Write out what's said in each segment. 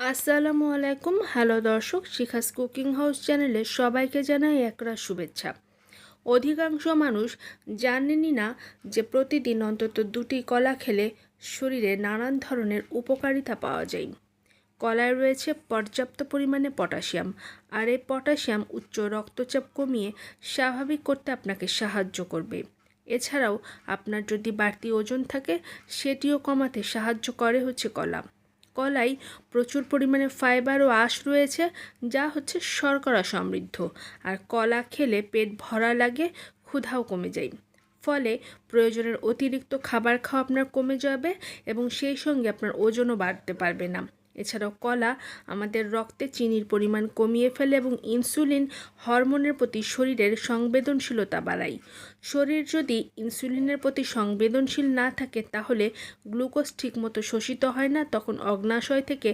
আসসালামু আলাইকুম। হ্যালো দর্শক, শিখাস কুকিং হাউস চ্যানেলে সবাইকে জানাই একরা শুভেচ্ছা। অধিকাংশ মানুষ জানেনই না যে প্রতিদিন অন্তত দুটি কলা খেলে শরীরে নানান ধরনের উপকারিতা পাওয়া যায়। কলায় রয়েছে পর্যাপ্ত পরিমাণে পটাশিয়াম, আর এই পটাশিয়াম উচ্চ রক্তচাপ কমিয়ে স্বাভাবিক করতে আপনাকে সাহায্য করবে। এছাড়াও আপনার যদি বাড়তি ওজন থাকে, সেটিও কমাতে সাহায্য করে হচ্ছে কলা। কলায় প্রচুর পরিমাণে ফাইবার ও আঁশ রয়েছে, যা হচ্ছে শর্করা সমৃদ্ধ। আর কলা খেলে পেট ভরা লাগে, ক্ষুধাও কমে যায়। ফলে প্রয়োজনের অতিরিক্ত খাবার খাওয়া আপনার কমে যাবে এবং সেই সঙ্গে আপনার ওজনও বাড়তে পারবে না। এছাড়াও কলা আমাদের রক্তে চিনির পরিমাণ কমিয়ে ফেলে এবং ইনসুলিন হরমোনের প্রতি শরীরের সংবেদনশীলতা বাড়ায়। শরীর যদি ইনসুলিনের প্রতি সংবেদনশীল না থাকে, তাহলে গ্লুকোজ ঠিকমতো শোষিত হয় না, তখন অগ্নাশয় থেকে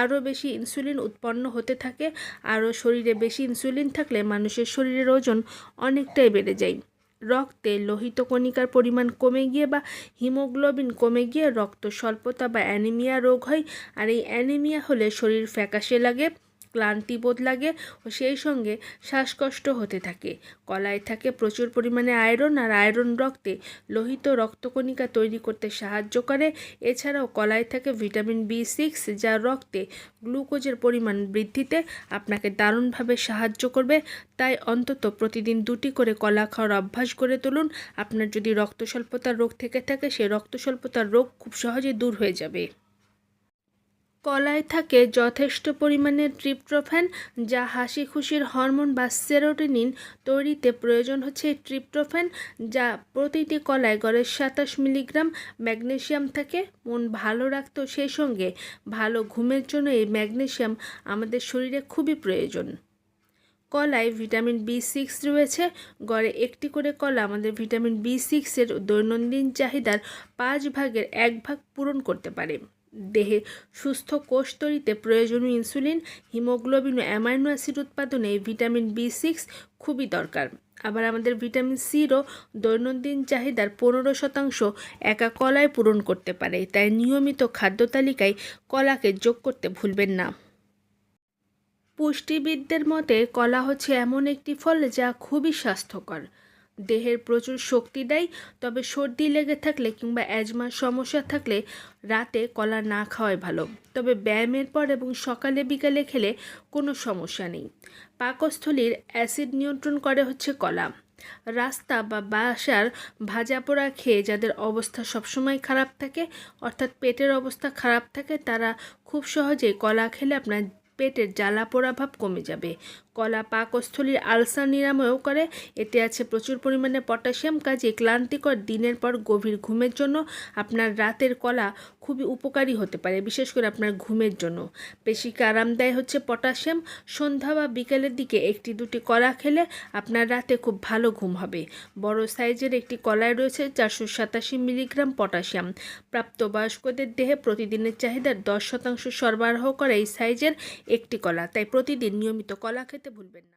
আরও বেশি ইনসুলিন উৎপন্ন হতে থাকে। আরও শরীরে বেশি ইনসুলিন থাকলে মানুষের শরীরের ওজন অনেকটাই বেড়ে যায়। রক্তে লোহিত কণিকার পরিমাণ কমে গিয়ে বা হিমোগ্লোবিন কমে গিয়ে রক্ত স্বল্পতা বা অ্যানিমিয়া রোগ হয়। আর এই অ্যানিমিয়া হলে শরীর ফ্যাকাশে লাগে। ক্লান্তি বোধ লাগে ও সেই সঙ্গে শ্বাসকষ্ট হতে থাকে। কলায় থাকে প্রচুর পরিমাণে আয়রন আর আয়রন রক্তে লোহিত রক্তকণিকা তৈরি করতে সাহায্য করে। এছাড়াও কলায় থাকে ভিটামিন বি সিক্স, যা রক্তে গ্লুকোজের পরিমাণ বৃদ্ধিতে আপনাকে দারুণভাবে সাহায্য করবে। তাই অন্তত প্রতিদিন দুটি করে কলা খাওয়ার অভ্যাস করে তুলুন। আপনার যদি রক্ত স্বল্পতার রোগ থেকে থাকে সেই রক্ত স্বল্পতার রোগ খুব সহজে দূর হয়ে যাবে। কলায় থাকে যথেষ্ট পরিমাণে ট্রিপ্টোফ্যান, যা হাসি খুশির হরমোন বা সেরোটিনিন তৈরিতে প্রয়োজন হচ্ছে ট্রিপ্টোফ্যান, যা প্রতিটি কলায় গড়ে সাতাশ মিলিগ্রাম ম্যাগনেশিয়াম থাকে। মন ভালো রাখতো সেই সঙ্গে ভালো ঘুমের জন্য এই ম্যাগনেশিয়াম আমাদের শরীরে খুবই প্রয়োজন। কলায় ভিটামিন বি সিক্স রয়েছে। গড়ে একটি করে কলা আমাদের ভিটামিন বি সিক্সের দৈনন্দিন চাহিদার পাঁচ ভাগের এক ভাগ পূরণ করতে পারে। দেহে সুস্থ কোষ তৈরিতে প্রয়োজনীয় ইনসুলিন, হিমোগ্লোবিন ও অ্যামাইনো অ্যাসিড উৎপাদনে ভিটামিন বি সিক্স খুবই দরকার। আবার আমাদের ভিটামিন সিরও দৈনন্দিন চাহিদার পনেরো শতাংশ একা কলায় পূরণ করতে পারে, তাই নিয়মিত খাদ্য তালিকায় কলাকে যোগ করতে ভুলবেন না। পুষ্টিবিদদের মতে কলা হচ্ছে এমন একটি ফল যা খুবই স্বাস্থ্যকর। দেহের প্রচুর শক্তি দেয়, তবে সর্দি লেগে থাকলে কিংবা অ্যাজমার সমস্যা থাকলে রাতে কলা না খাওয়াই ভালো। তবে ব্যায়ামের পর এবং সকালে বিকালে খেলে কোনো সমস্যা নেই। পাকস্থলীর অ্যাসিড নিয়ন্ত্রণ করে হচ্ছে কলা। রাস্তা বা বাসার ভাজা পোড়া খেয়ে যাদের অবস্থা সবসময় খারাপ থাকে, অর্থাৎ পেটের অবস্থা খারাপ থাকে, তারা খুব সহজেই কলা খেলে আপনার পেটের জ্বালা পোড়া ভাব কমে যাবে। কলা পাকস্থলীর আলসার নিরাময়ও করে। এতে আছে প্রচুর পরিমাণে পটাশিয়াম কাজে ক্লান্তিকর দিনের পর গভীর ঘুমের জন্য আপনার রাতের কলা খুবই উপকারী হতে পারে, বিশেষ করে আপনার ঘুমের জন্য। পেশিকে আরাম দেয় হচ্ছে পটাশিয়াম। সন্ধ্যা বা বিকেলের দিকে একটি দুটি কলা খেলে আপনার রাতে খুব ভালো ঘুম হবে। বড় সাইজের একটি কলায় রয়েছে, চারশো সাতাশি মিলিগ্রাম পটাশিয়াম। প্রাপ্তবয়স্কদের দেহে প্রতিদিনের চাহিদার দশ শতাংশ সরবরাহ করে এই সাইজের একটি কলা। তাই প্রতিদিন নিয়মিত কলা খেতে ভুলবেন না।